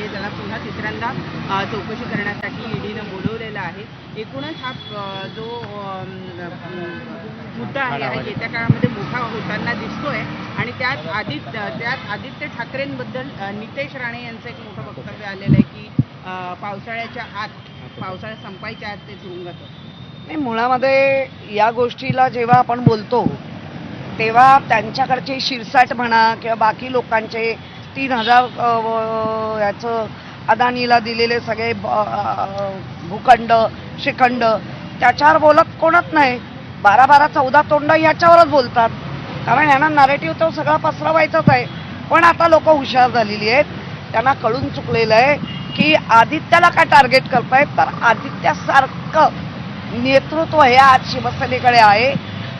आहे त्याला पुन्हा तिसऱ्यांदा चौकशी करण्यासाठी ईडीनं बोलवलेलं आहे. एकूणच हा जो मुद्दा आहे हा येत्या काळामध्ये मोठा होताना दिसतोय. आणि त्यात आदित्य त्यात आदित्य ठाकरेंबद्दल नितेश राणे यांचं एक मोठं वक्तव्य आलेलं आहे की पावसाळ्याच्या आत पावसाळा संपायच्या आत ते तुरुंगात होते. नाही मुळामध्ये या गोष्टीला जेव्हा आपण बोलतो तेव्हा त्यांच्याकडचे शिरसाट म्हणा किंवा बाकी लोकांचे तीन हजार याचं अदानीला दिलेले सगळे ब- भूखंड श्रीखंड त्याच्यावर बोलत कोणत नाही. बारा बारा चौदा तोंड याच्यावरच बोलतात. कारण यांना नरेटिव्ह तो सगळा पसरवायचाच आहे. पण आता लोक हुशार झालेली आहेत. त्यांना कळून चुकलेलं आहे की आदित्याला काय टार्गेट करतायत? तर आदित्यासारखं नेतृत्व हे आज शिवसेनेकडे आहे.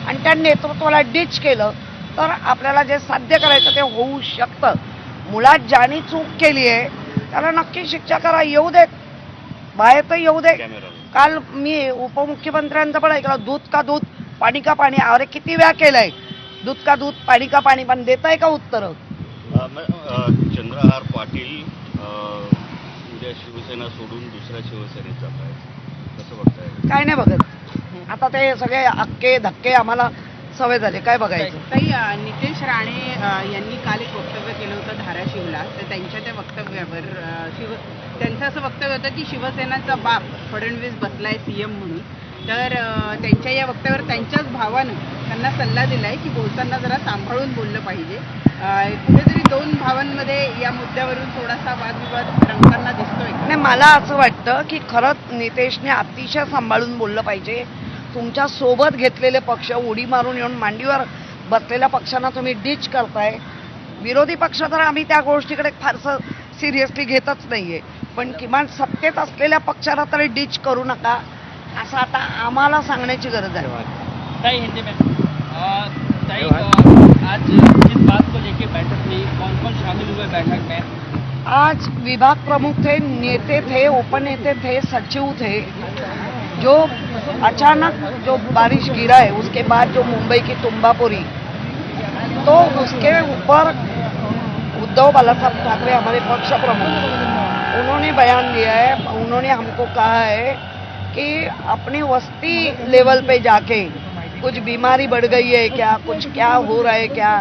आणि त्या नेतृत्वाला डिच केलं. तर आपल्याला जे साध्य करायचं ते होऊ शकतं. मुळात ज्याने चूक केली आहे त्याला नक्की शिक्षा करा येऊ देत. बाहेर तर येऊ दे काल मी उपमुख्यमंत्र्यांचं पण ऐकलं दूध का दूध पाणी का पाणी अरे किती वेळा केलंय? दूध का दूध पाणी का पाणी पण देत आहे का उत्तरं? चंद्रहार पाटील उद्या शिवसेना सोडून दुसऱ्या शिवसेनेत जात कसं बघताय? काय नाही बघत. आता ते सगळे अक्के धक्के आम्हाला सवय झाले. काय बघायचं? ताई अ, नितेश राणे अ, यांनी काल एक वक्तव्य केलं होतं धाराशिवला तर त्यांच्या त्या वक्तव्यावर अ, शिव त्यांचं असं वक्तव्य होतं की शिवसेनाचा बाप फडणवीस बसलाय सीएम म्हणून. तर अ, त्यांच्या या वक्तव्यावर त्यांच्याच भावानं त्यांना सल्ला दिलाय की बोलताना जरा सांभाळून बोललं पाहिजे. अ, कुठेतरी दोन भावांमध्ये या मुद्द्यावरून थोडासा वादविवाद रंगताना दिसतोय. नाही मला असं वाटतं की खरंच नितेशने अतिशय सांभाळून बोललं पाहिजे. तुमच्यासोबत घेतलेले पक्ष उडी मारून येऊन मांडीवर बसलेल्या पक्षांना तुम्ही डिच करताय. विरोधी पक्ष तर आम्ही त्या गोष्टीकडे फारसं सिरियसली घेतच नाहीये. पण किमान सत्तेत असलेल्या पक्षाला तरी डिच करू नका. असं आता आम्हाला सांगण्याची गरज आहे. ताई हिंदी में अ, ताई अ, आज जिस बात को लेके बैठक हुई कौन कौन शामिल हुए बैठक में? आज विभाग प्रमुख थे नेते थे उपनेते थे सचिव थे। जो अचानक जो बारिश गिरा है, उसके बाद जो मुंबई की तुम्बापुरी तो उसके ऊपर उद्धव बाला साहब ठाकरे हमारे पक्ष प्रमुख उन्होंने बयान दिया है, उन्होंने हमको कहा है कि अपनी वस्ती लेवल पे जाके कुछ बीमारी बढ़ गई है क्या, कुछ क्या हो रहा है क्या?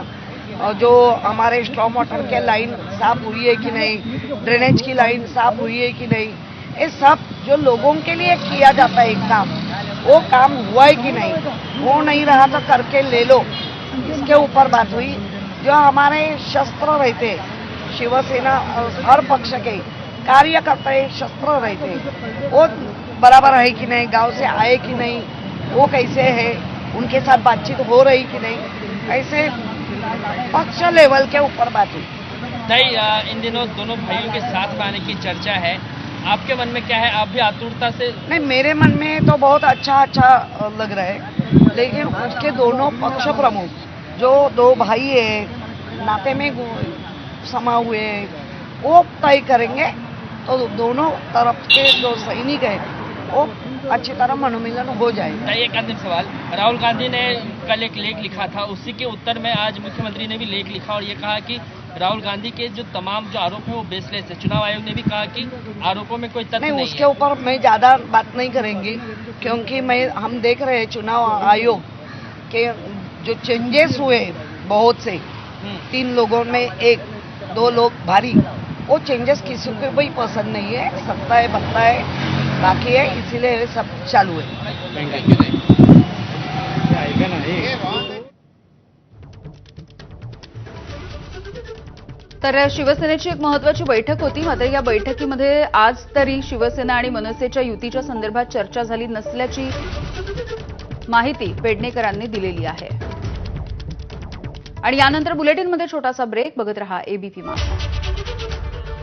और जो हमारे स्ट्रॉम वाटर के लाइन साफ़ हुई है कि नहीं, ड्रेनेज की लाइन साफ़ हुई है कि नहीं? ये सब जो लोगों के लिए किया जाता है एक काम, वो काम हुआ है कि नहीं? वो नहीं रहा तो करके ले लो। इसके ऊपर बात हुई। जो हमारे शस्त्र रहते, शिवसेना हर पक्ष के कार्यकर्ता शस्त्र रहते, वो बराबर है कि नहीं? गाँव से आए कि नहीं? वो कैसे है? उनके साथ बातचीत हो रही कि नहीं? ऐसे पक्ष लेवल के ऊपर बात हुई। नहीं इन दिनों दोनों भाइयों के साथ में आने की चर्चा है। आपके मन में क्या है? आप भी आतुरता से नहीं मेरे मन में तो बहुत अच्छा अच्छा लग रहा है। लेकिन उसके दोनों पक्ष प्रमुख जो दो भाई है नाते में समा हुए वो तय करेंगे। तो दोनों तरफ़ के जो सैनिक है वो अच्छी तरह मनोमिलन हो जाएगा। ताई एक अंतिम सवाल। राहुल गांधी ने कल एक लेख लिखा था। उसी के उत्तर में आज मुख्यमंत्री ने भी लेख लिखा और ये कहा कि राहुल गांधी के जो तमाम जो आरोप है वो बेसलेस है। चुनाव आयोग ने भी कहा कि आरोपों में कोई तथ्य नहीं नहीं उसके ऊपर मैं ज़्यादा बात नहीं करेंगी क्योंकि मैं हम देख रहे हैं चुनाव आयोग के जो चेंजेस हुए बहुत से हम्म। तीन लोगों में एक दो लोग भारी वो चेंजेस किसी को भी पसंद नहीं है सत्ता है बत्ता है बाकी है इसीलिए सब चालू है। तर शिवसेनेची एक महत्वाची बैठक होती. मात्र या बैठकीमध्ये आज तरी शिवसेना आणि मनसेच्या युतीच्या संदर्भात चर्चा झाली नसल्याची माहिती पेडणेकरांनी दिलेली आहे. आणि यानंतर बुलेटिनमध्ये छोटासा ब्रेक. बघत रहा एबीपी माझा